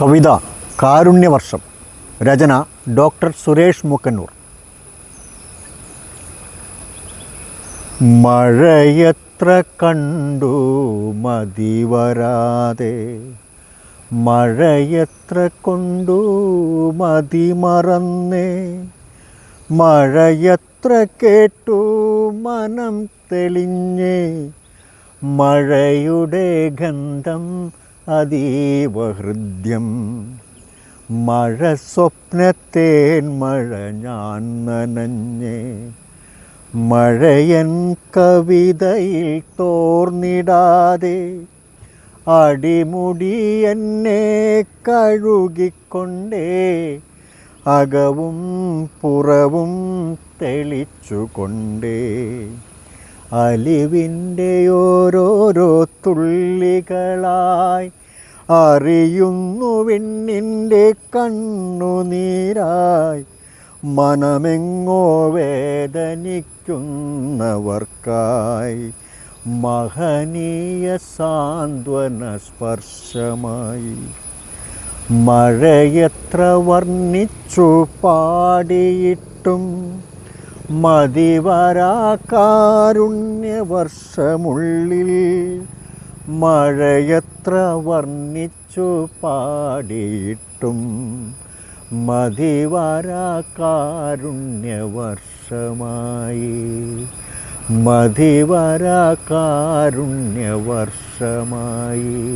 കവിത കാരുണ്യവർഷം രചന ഡോക്ടർ സുരേഷ് മുക്കന്നൂർ. മഴയത്ര കണ്ടു മതി വരാതെ മഴയത്ര കൊണ്ടു മതി മറന്നേ. മഴയത്ര കേട്ടു മനം തെളിഞ്ഞേ മഴയുടെ ഗന്ധം അതീവ ഹൃദ്യം മഴ സ്വപ്നത്തേൻ മഴ ഞാൻ നനഞ്ഞേ. മഴയൻ കവിതയിൽ തോർന്നിടാതെ അടിമുടി എന്നെ കഴുകിക്കൊണ്ടേ അകവും പുറവും തെളിച്ചുകൊണ്ടേ. അലിവിന്റെ ഓരോരോ തുള്ളികളായി അറിയുന്നു വിണ്ണിന്റെ കണ്ണുനീരായി മനമെങ്ങോ വേദനിക്കുന്നവർക്കായി. മഹനീയ സാന്ത്വന സ്പർശമായി. മഴയെത്ര വർണിച്ചു പാടിയിട്ടും മതിവരാകാരുണ്യവർഷമുള്ളിൽ മഴയെത്ര വർണിച്ചു പാടിയിട്ടും മതിവരാകാരുണ്യവർഷമായി. മതിവരാകാരുണ്യവർഷമായി.